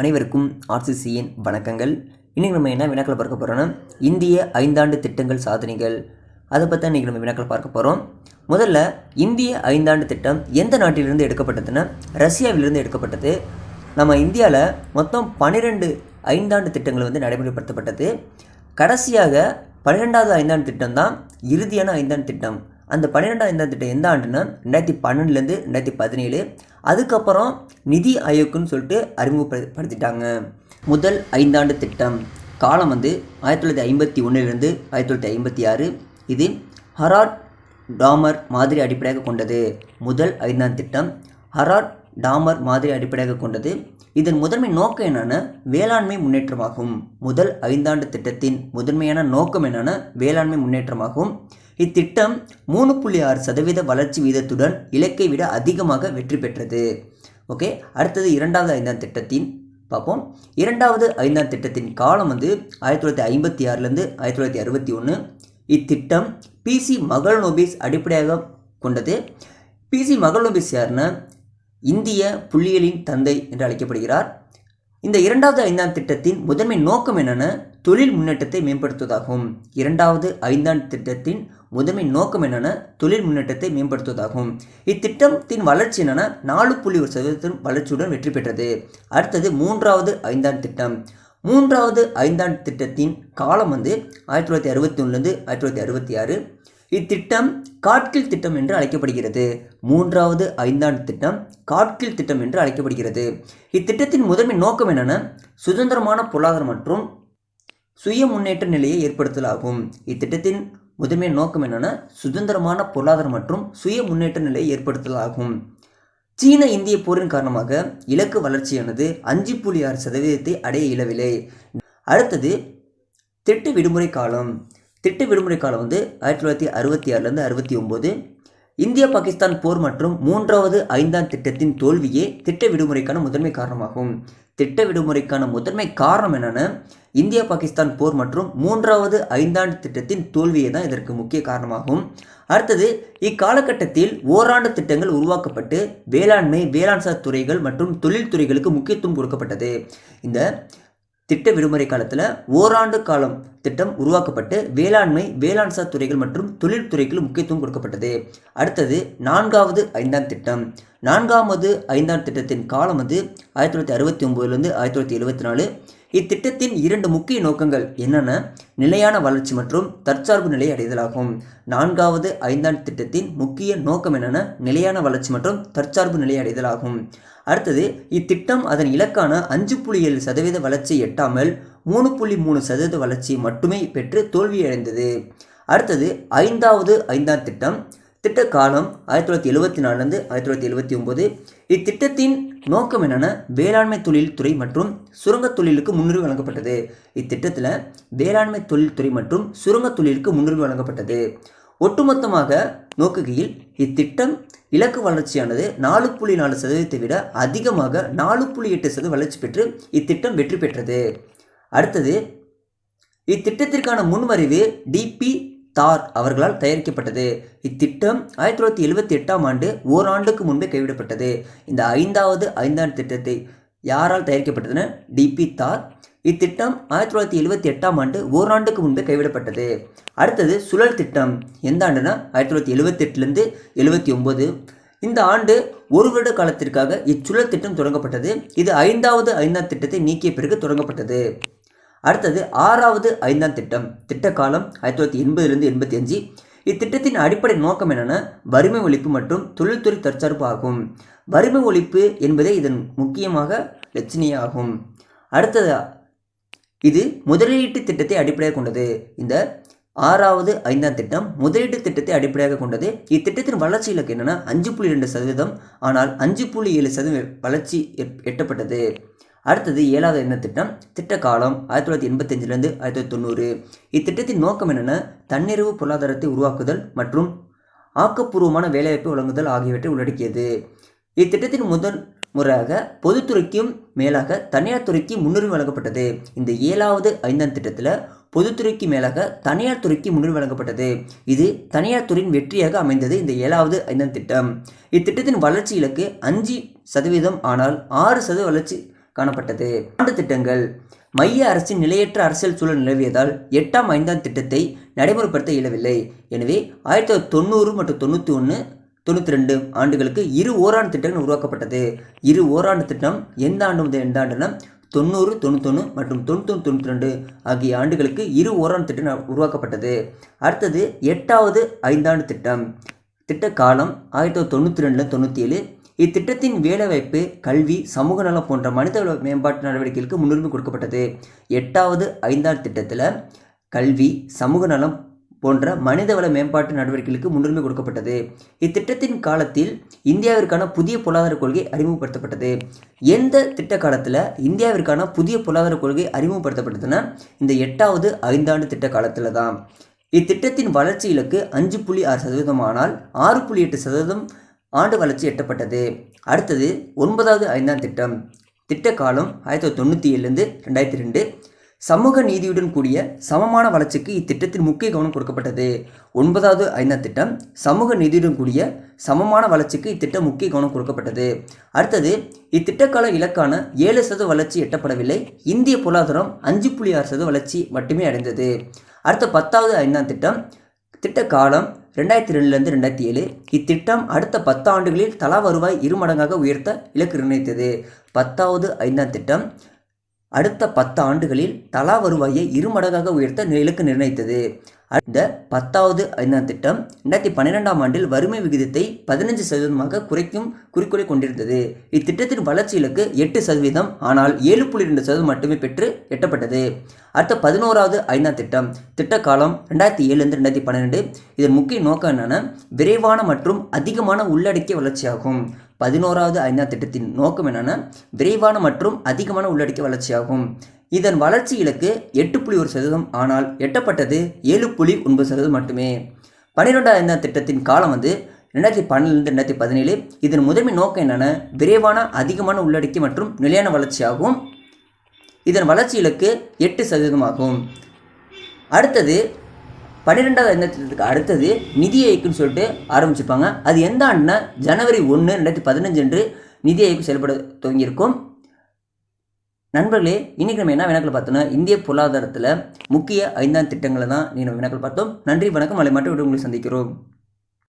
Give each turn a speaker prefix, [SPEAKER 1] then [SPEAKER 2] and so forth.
[SPEAKER 1] அனைவருக்கும் ஆர்சிசியின் வணக்கங்கள். இன்றைக்கி நம்ம என்ன வினாக்களை பார்க்க போகிறோன்னா இந்திய ஐந்தாண்டு திட்டங்கள் சாதனைகள். அதை பற்றி இன்றைக்கி நம்ம வினாக்கள் பார்க்க போகிறோம் முதல்ல இந்திய ஐந்தாண்டு திட்டம் எந்த நாட்டிலிருந்து எடுக்கப்பட்டதுன்னா ரஷ்யாவிலிருந்து எடுக்கப்பட்டது. நம்ம இந்தியாவில் மொத்தம் பன்னிரெண்டு ஐந்தாண்டு திட்டங்கள் வந்து நடைமுறைப்படுத்தப்பட்டது. கடைசியாக பன்னிரெண்டாவது ஐந்தாண்டு திட்டம் தான் இறுதியான ஐந்தாண்டு திட்டம். அந்த பன்னிரெண்டாம் ஐந்தாண்டு திட்டம் எந்த ஆண்டுனா ரெண்டாயிரத்தி பன்னெண்டுலேருந்து ரெண்டாயிரத்தி பதினேழு. அதுக்கப்புறம் நிதி ஆயோக்குன்னு சொல்லிட்டு அறிமுகப்படுத்திட்டாங்க. முதல் ஐந்தாண்டு திட்டம். காலம் வந்து ஆயிரத்தி தொள்ளாயிரத்தி ஐம்பத்தி ஒன்றிலிருந்து ஆயிரத்தி தொள்ளாயிரத்தி ஐம்பத்தி ஆறு. இது ஹராட் டாமர் மாதிரி அடிப்படையாக கொண்டது. முதல் ஐந்தாண்டு திட்டம். ஹராட் டாமர் மாதிரி அடிப்படையாக கொண்டது. இதன் முதன்மை நோக்கம் என்னென்னா வேளாண்மை முன்னேற்றமாகும். முதல் ஐந்தாண்டு திட்டத்தின் முதன்மையான நோக்கம் என்னென்னா வேளாண்மை முன்னேற்றமாகும். இத்திட்டம் மூணு புள்ளி ஆறு சதவீத வளர்ச்சி வீதத்துடன் இலக்கை விட அதிகமாக வெற்றி பெற்றது. ஓகே அடுத்தது இரண்டாவது ஐந்தாம் திட்டத்தின் பார்ப்போம். இரண்டாவது ஐந்தாம் திட்டத்தின் காலம் வந்து ஆயிரத்தி தொள்ளாயிரத்தி ஐம்பத்தி ஆறுலேருந்து ஆயிரத்தி தொள்ளாயிரத்தி அறுபத்தி ஒன்று இத்திட்டம் பிசி மகள் நோபிஸ் அடிப்படையாக கொண்டது. பிசி மகள் நோபிஸ் யாருன்னா இந்திய புள்ளியியலின் தந்தை என்று அழைக்கப்படுகிறார். இந்த இரண்டாவது ஐந்தாண்டு திட்டத்தின் முதன்மை நோக்கம் என்னென்ன தொழில் முன்னேற்றத்தை மேம்படுத்துவதாகும். இரண்டாவது ஐந்தாண்டு திட்டத்தின் முதன்மை நோக்கம் என்னென்ன தொழில் முன்னேற்றத்தை மேம்படுத்துவதாகும். இத்திட்டத்தின் வளர்ச்சி என்னென்ன நாலு புள்ளி ஒரு சதவீதத்தின் வளர்ச்சியுடன் வெற்றி பெற்றது. அடுத்தது மூன்றாவது ஐந்தாண்டு திட்டம். மூன்றாவது ஐந்தாண்டு திட்டத்தின் காலம் வந்து ஆயிரத்தி தொள்ளாயிரத்தி அறுபத்தி ஒன்றுலேருந்து ஆயிரத்தி தொள்ளாயிரத்தி அறுபத்தி ஆறு. இத்திட்டம் காட்கில் திட்டம் என்று அழைக்கப்படுகிறது. மூன்றாவது ஐந்தாண்டு திட்டம் காட்கில் திட்டம் என்று அழைக்கப்படுகிறது. இத்திட்டத்தின் முதன்மை நோக்கம் என்னென்ன? சுதந்திரமான பொருளாதாரம் மற்றும் சுய முன்னேற்ற நிலையை ஏற்படுத்தலாகும். இத்திட்டத்தின் முதன்மை நோக்கம் என்னென்ன? சுதந்திரமான பொருளாதாரம் மற்றும் சுய முன்னேற்ற நிலையை ஏற்படுத்தலாகும். சீன இந்திய போரின் காரணமாக இலக்கு வளர்ச்சியானது அஞ்சு புள்ளி ஆறு சதவீதத்தை அடைய இயலவில்லை. அடுத்தது திட்ட விடுமுறை காலம். திட்ட விடுமுறை காலம் வந்து ஆயிரத்தி தொள்ளாயிரத்தி அறுபத்தி ஆறுலேருந்து அறுபத்தி ஒம்பது. இந்தியா பாகிஸ்தான் போர் மற்றும் மூன்றாவது ஐந்தாம் திட்டத்தின் தோல்வியே திட்ட விடுமுறைக்கான முதன்மை காரணமாகும். திட்ட விடுமுறைக்கான முதன்மை காரணம் என்னென்னா இந்தியா பாகிஸ்தான் போர் மற்றும் மூன்றாவது ஐந்தாண்டு திட்டத்தின் தோல்வியே தான் இதற்கு முக்கிய காரணமாகும். அடுத்தது இக்காலகட்டத்தில் ஓராண்டு திட்டங்கள் உருவாக்கப்பட்டு வேளாண்மை வேளாண்சார் துறைகள் மற்றும் தொழில்துறைகளுக்கு முக்கியத்துவம் கொடுக்கப்பட்டது. இந்த திட்ட விடுமுறை காலத்தில் ஓராண்டு காலம் திட்டம் உருவாக்கப்பட்டு வேளாண்மை வேளாண்சார் துறைகள் மற்றும் தொழில்துறைகளுக்கு முக்கியத்துவம் கொடுக்கப்பட்டது. அடுத்தது நான்காவது ஐந்தாம் திட்டம். நான்காவது ஐந்தாம் திட்டத்தின் காலம் வந்து ஆயிரத்தி தொள்ளாயிரத்தி அறுபத்தி ஒம்போதுலேருந்து ஆயிரத்தி தொள்ளாயிரத்தி எழுபத்தி நாலு. இத்திட்டத்தின் இரண்டு முக்கிய நோக்கங்கள் என்னென்ன? நிலையான வளர்ச்சி மற்றும் தற்சார்பு நிலை அடைதலாகும். நான்காவது ஐந்தாண்டு திட்டத்தின் முக்கிய நோக்கம் என்னென்ன? நிலையான வளர்ச்சி மற்றும் தற்சார்பு நிலை அடைதலாகும். அடுத்தது இத்திட்டம் அதன் இலக்கான அஞ்சு புள்ளி ஏழு சதவீத வளர்ச்சி எட்டாமல் மூணு புள்ளி மூணு சதவீத வளர்ச்சி மட்டுமே பெற்று தோல்வியடைந்தது. அடுத்தது ஐந்தாவது ஐந்தாம் திட்டம் திட்ட காலம் ஆயிரத்தி தொள்ளாயிரத்தி எழுபத்தி நாலுலேருந்து ஆயிரத்தி தொள்ளாயிரத்தி எழுபத்தி ஒம்பது இத்திட்டத்தின் நோக்கம் என்னென்ன வேளாண்மை தொழில்துறை மற்றும் சுரங்கத் தொழிலுக்கு முன்னுரிமை வழங்கப்பட்டது. இத்திட்டத்தில் வேளாண்மை தொழில்துறை மற்றும் சுரங்கத் தொழிலுக்கு முன்னுரிமை வழங்கப்பட்டது. ஒட்டுமொத்தமாக நோக்குகையில் இத்திட்டம் இலக்கு வளர்ச்சியானது நாலு புள்ளி நாலு சதவீதத்தை விட அதிகமாக நாலு புள்ளி எட்டு சதவீத வளர்ச்சி பெற்று இத்திட்டம் வெற்றி பெற்றது. அடுத்தது இத்திட்டத்திற்கான முன்வரைவு டிபி தார் அவர்களால் தயாரிக்கப்பட்டது. இத்திட்டம் ஆயிரத்தி தொள்ளாயிரத்தி எழுபத்தி எட்டாம் ஆண்டு ஓராண்டுக்கு முன்பே கைவிடப்பட்டது. இந்த ஐந்தாவது ஐந்தாண்டு திட்டத்தை யாரால் தயாரிக்கப்பட்டதுன்னு டிபி தார் இத்திட்டம் ஆயிரத்தி தொள்ளாயிரத்தி எழுபத்தி எட்டாம் ஆண்டு ஓராண்டுக்கு முன்பே கைவிடப்பட்டது. அடுத்தது சுழல் திட்டம். எந்த ஆண்டுனா? ஆயிரத்தி தொள்ளாயிரத்தி எழுபத்தெட்டுலேருந்து எழுபத்தி ஒம்பது. இந்த ஆண்டு ஒரு வருட காலத்திற்காக இச்சுழல் திட்டம் தொடங்கப்பட்டது. இது ஐந்தாவது ஐந்தாம் திட்டத்தை நீக்கிய பிறகு தொடங்கப்பட்டது. அடுத்தது ஆறாவது ஐந்தாம் திட்டம். திட்ட காலம் ஆயிரத்தி தொள்ளாயிரத்தி எண்பதுலேருந்து எண்பத்தி அஞ்சு. இத்திட்டத்தின் அடிப்படை நோக்கம் என்னென்னா வறுமை ஒழிப்பு மற்றும் தொழில்துறை தற்சார்பு ஆகும். வறுமை ஒழிப்பு என்பதே இதன் முக்கியமாக லட்சணியாகும் அடுத்தது இது முதலீட்டு திட்டத்தை அடிப்படையாக கொண்டது. இந்த ஆறாவது ஐந்தாம் திட்டம் முதலீட்டு திட்டத்தை அடிப்படையாக கொண்டது. இத்திட்டத்தின் வளர்ச்சி இலக்கு என்னென்னா அஞ்சு புள்ளி ரெண்டு சதவீதம். ஆனால் அஞ்சு புள்ளி ஏழு சதவீதம் வளர்ச்சி எட்டப்பட்டது. அடுத்தது ஏழாவது என்ன திட்டம் திட்ட காலம் ஆயிரத்தி தொள்ளாயிரத்தி எண்பத்தஞ்சிலேருந்து ஆயிரத்தி தொள்ளாயிரத்தி தொண்ணூறு. இத்திட்டத்தின் நோக்கம் என்னென்ன தன்னிறைவு பொருளாதாரத்தை உருவாக்குதல் மற்றும் ஆக்கப்பூர்வமான வேலைவாய்ப்பு வழங்குதல் ஆகியவற்றை உள்ளடக்கியது. இத்திட்டத்தின் முதல் முறையாக பொதுத்துறைக்கும் மேலாக தனியார் துறைக்கு முன்னுரிமை வழங்கப்பட்டது. இந்த ஏழாவது ஐந்தாம் திட்டத்தில் பொதுத்துறைக்கு மேலாக தனியார் துறைக்கு முன்னுரிமை வழங்கப்பட்டது. இது தனியார் துறையின் வெற்றியாக அமைந்தது இந்த ஏழாவது ஐந்தாம் திட்டம். இத்திட்டத்தின் வளர்ச்சி இலக்கு அஞ்சு சதவீதம் ஆனால் ஆறு சதவீத வளர்ச்சி காணப்பட்டது. ஆண்டு திட்டங்கள். மைய அரசின் நிலையற்ற அரசியல் சூழல் நிலவியதால் எட்டாம் ஐந்தாம் திட்டத்தை நடைமுறைப்படுத்த இயலவில்லை. எனவே ஆயிரத்தி தொள்ளாயிரத்தி தொண்ணூறு மற்றும் தொண்ணூற்றி ஒன்று தொண்ணூற்றி ரெண்டு ஆண்டுகளுக்கு இரு ஓராண்டு திட்டங்கள் உருவாக்கப்பட்டது. இரு ஓராண்டு திட்டம் எந்த ஆண்டு முதல் எந்த ஆண்டுனா தொண்ணூறு தொண்ணூத்தொன்று மற்றும் தொண்ணூத்தொன்று தொண்ணூற்றி ரெண்டு ஆகிய ஆண்டுகளுக்கு இரு ஓராண்டு திட்டம் உருவாக்கப்பட்டது. அடுத்தது எட்டாவது ஐந்தாண்டு திட்டம். திட்ட காலம் ஆயிரத்தி தொள்ளாயிரத்தி தொண்ணூற்றி ரெண்டில் தொண்ணூற்றி ஏழு. இத்திட்டத்தின் வேலைவாய்ப்பு கல்வி சமூக நலம் போன்ற மனித மேம்பாட்டு நடவடிக்கைகளுக்கு முன்னுரிமை கொடுக்கப்பட்டது. எட்டாவது ஐந்தாண்டு திட்டத்தில் கல்வி சமூக நலம் போன்ற மனிதவள மேம்பாட்டு நடவடிக்கைகளுக்கு முன்னுரிமை கொடுக்கப்பட்டது. இத்திட்டத்தின் காலத்தில் இந்தியாவிற்கான புதிய பொருளாதார கொள்கை அறிமுகப்படுத்தப்பட்டது. எந்த திட்ட காலத்தில் இந்தியாவிற்கான புதிய பொருளாதார கொள்கை அறிமுகப்படுத்தப்பட்டதுன்னா இந்த எட்டாவது ஐந்தாண்டு திட்ட காலத்தில் தான். இத்திட்டத்தின் வளர்ச்சி இலக்கு அஞ்சு புள்ளி ஆறு சதவீதமானால் ஆறு புள்ளி எட்டு சதவீதம் ஆண்டு வளர்ச்சி எட்டப்பட்டது. அடுத்தது ஒன்பதாவது ஐந்தாம் திட்டம். திட்ட காலம் ஆயிரத்தி தொள்ளாயிரத்தி தொண்ணூற்றி ஏழுலேருந்து ரெண்டாயிரத்தி ரெண்டு. சமூக நீதியுடன் கூடிய சமமான வளர்ச்சிக்கு இத்திட்டத்தில் முக்கிய கவனம் கொடுக்கப்பட்டது. ஒன்பதாவது ஐந்தாம் திட்டம் சமூக நீதியுடன் கூடிய சமமான வளர்ச்சிக்கு இத்திட்டம் முக்கிய கவனம் கொடுக்கப்பட்டது. அடுத்தது இத்திட்டக்கால இலக்கான ஏழு சதவீத வளர்ச்சி எட்டப்படவில்லை. இந்திய பொருளாதாரம் அஞ்சு புள்ளி ஆறு சதவீத வளர்ச்சி மட்டுமே அடைந்தது. அடுத்த பத்தாவது ஐந்தாம் திட்டம் திட்ட காலம் ரெண்டாயிரத்தி ரெண்டுலேருந்து ரெண்டாயிரத்தி ஏழு. இத்திட்டம் அடுத்த பத்து ஆண்டுகளில் தலா வருவாய் இருமடங்காக உயர்த்த இலக்கு நிர்ணயித்தது. பத்தாவது ஐந்தாம் திட்டம் அடுத்த பத்து ஆண்டுகளில் தலா வருவாயை இரு மடங்காக உயர்த்த இலக்கு நிர்ணயித்தது. அடுத்த பத்தாவது ஐந்தாம் திட்டம் ரெண்டாயிரத்தி பன்னிரெண்டாம் ஆண்டில் வறுமை விகிதத்தை பதினஞ்சு சதவீதமாக குறைக்கும் குறிக்கோளை கொண்டிருந்தது. இத்திட்டத்தின் வளர்ச்சி இலக்கு எட்டு சதவீதம் ஆனால் ஏழு புள்ளி ரெண்டு சதவீதம் மட்டுமே பெற்று எட்டப்பட்டது. அடுத்த பதினோராவது ஐந்தாம் திட்டம் திட்ட காலம் ரெண்டாயிரத்தி ஏழுலேருந்து ரெண்டாயிரத்தி பன்னிரெண்டு. இதன் முக்கிய நோக்கம் என்னென்னா விரைவான மற்றும் அதிகமான உள்ளடக்கிய வளர்ச்சியாகும். பதினோராவது ஐநா திட்டத்தின் நோக்கம் என்னென்னா விரைவான மற்றும் அதிகமான உள்ளடக்கிய வளர்ச்சியாகும். இதன் வளர்ச்சி இலக்கு எட்டு புள்ளி ஒரு சதவீதம் ஆனால் எட்டப்பட்டது ஏழு புள்ளி ஒன்பது சதவீதம் மட்டுமே. பன்னிரெண்டாவது ஐநா திட்டத்தின் காலம் வந்து ரெண்டாயிரத்தி பன்னெண்டுலேருந்து ரெண்டாயிரத்தி பதினேழு. இதன் முதன்மை நோக்கம் என்னென்னா விரைவான அதிகமான உள்ளடக்கி மற்றும் நிலையான வளர்ச்சியாகும். இதன் வளர்ச்சி இலக்கு எட்டு சதவீதமாகும். அடுத்தது பன்னிரெண்டாவது ஐந்தாம் திட்டத்துக்கு அடுத்தது நிதி ஐக்குன்னு சொல்லிட்டு ஆரம்பிச்சிருப்பாங்க. அது எந்த ஆண்டுனா ஜனவரி ஒன்று ரெண்டாயிரத்தி பதினஞ்சு அன்று நிதி ஐக்கு செயல்பட துவங்கியிருக்கும். நண்பர்களே இன்றைக்கி நம்ம என்ன வினாக்கள் பார்த்தோன்னா இந்திய பொருளாதாரத்தில் முக்கிய ஐந்தாம் திட்டங்களை தான் நீங்கள் வினாக்கள் பார்த்தோம். நன்றி வணக்கம். அதை மட்டும் உங்களை சந்திக்கிறோம்.